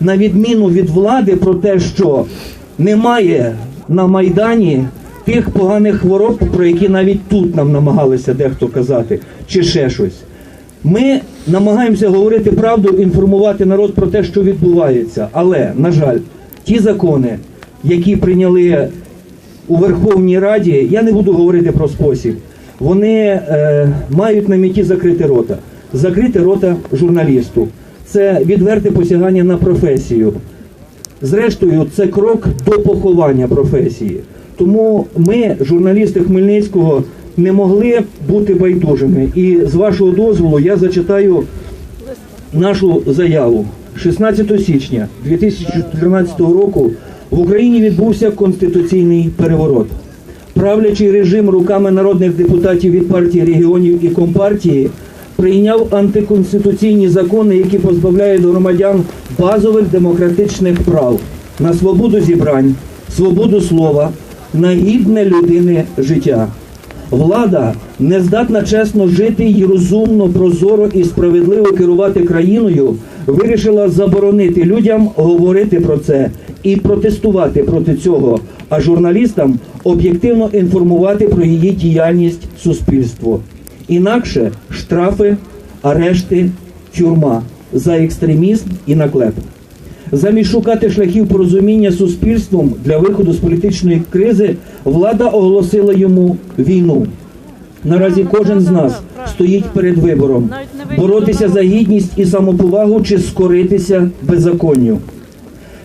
на відміну від влади про те, що немає на Майдані тих поганих хвороб, про які навіть тут нам намагалися дехто казати, чи ще щось. Ми намагаємося говорити правду, інформувати народ про те, що відбувається. Але, на жаль, ті закони, які прийняли у Верховній Раді, я не буду говорити про спосіб, вони е, мають на меті закрити рота. Закрити рота журналісту. Це відверте посягання на професію. Зрештою, це крок до поховання професії. Тому ми, журналісти Хмельницького, не могли бути байдужими. І з вашого дозволу я зачитаю нашу заяву. 16 січня 2014 року в Україні відбувся конституційний переворот. Правлячий режим руками народних депутатів від партії регіонів і компартії прийняв антиконституційні закони, які позбавляють громадян базових демократичних прав на свободу зібрань, свободу слова, на гідне людини життя. Влада не здатна чесно жити і розумно, прозоро і справедливо керувати країною, вирішила заборонити людям говорити про це і протестувати проти цього, а журналістам об'єктивно інформувати про її діяльність суспільство. Інакше штрафи, арешти, тюрма за екстремізм і наклеп. Замість шукати шляхів порозуміння суспільством для виходу з політичної кризи, влада оголосила йому війну. Наразі кожен з нас стоїть перед вибором боротися за гідність і самоповагу чи скоритися беззаконню.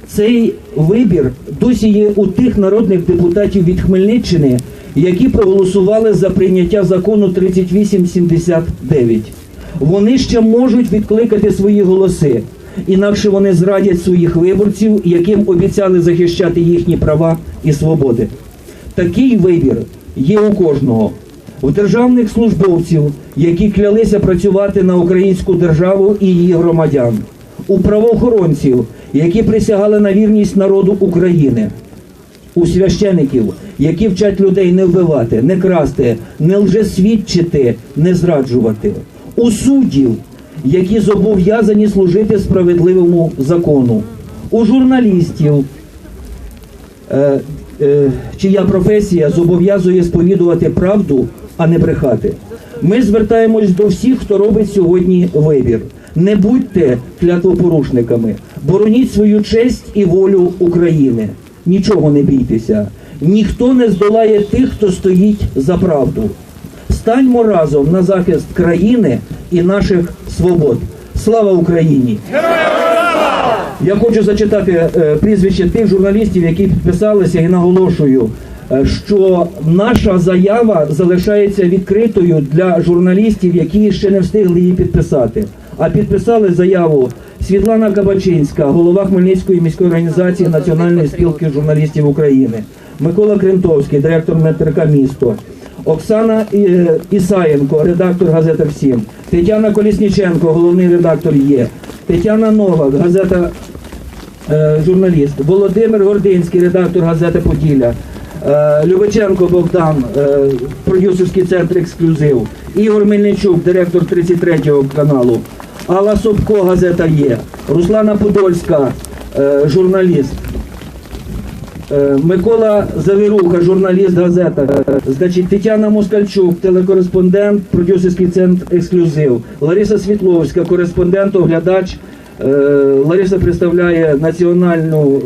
Цей вибір досі є у тих народних депутатів від Хмельниччини, які проголосували за прийняття закону 3879. Вони ще можуть відкликати свої голоси, інакше вони зрадять своїх виборців, яким обіцяли захищати їхні права і свободи. Такий вибір є у кожного. У державних службовців, які клялися працювати на українську державу і її громадян, у правоохоронців, які присягали на вірність народу України, у священиків, які вчать людей не вбивати, не красти, не лжесвідчити, не зраджувати, у суддів, які зобов'язані служити справедливому закону, у журналістів, е, е, чия професія зобов'язує сповідувати правду, а не брехати. Ми звертаємось до всіх, хто робить сьогодні вибір. Не будьте клятвопорушниками, бороніть свою честь і волю України. Нічого не бійтеся. Ніхто не здолає тих, хто стоїть за правду. Станьмо разом на захист країни і наших свобод. Слава Україні! Я хочу зачитати е, прізвище тих журналістів, які підписалися, і наголошую, е, що наша заява залишається відкритою для журналістів, які ще не встигли її підписати. А підписали заяву Світлана Кабачинська, голова Хмельницької міської організації Національної спілки журналістів України, Микола Крентовський, директор метрика місто. Оксана е, Ісаєнко, редактор газета Всім, Тетяна Колісніченко, головний редактор є, Тетяна Новак, газета е, журналіст, Володимир Гординський, редактор газети Поділля, е, Любиченко Богдан, продюсерський центр ексклюзив, Ігор Мельничук, директор 33-го каналу, Алла Собко, газета є, Руслана Подольська, е, журналіст. Е, Микола Завіруха, журналіст газета. Е, Значить, Тетяна Москальчук, телекореспондент, продюсерський центр ексклюзив. Лариса Світловська, кореспондент, оглядач. Лариса представляє національну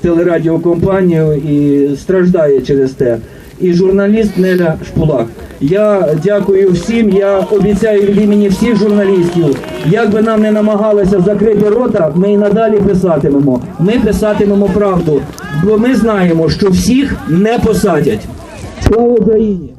телерадіокомпанію і страждає через те. І журналіст Неля Шпулак. Я дякую всім. Я обіцяю від імені всіх журналістів. Як би нам не намагалися закрити рота, ми і надалі писатимемо. Ми писатимемо правду, бо ми знаємо, що всіх не посадять. Слава Україні!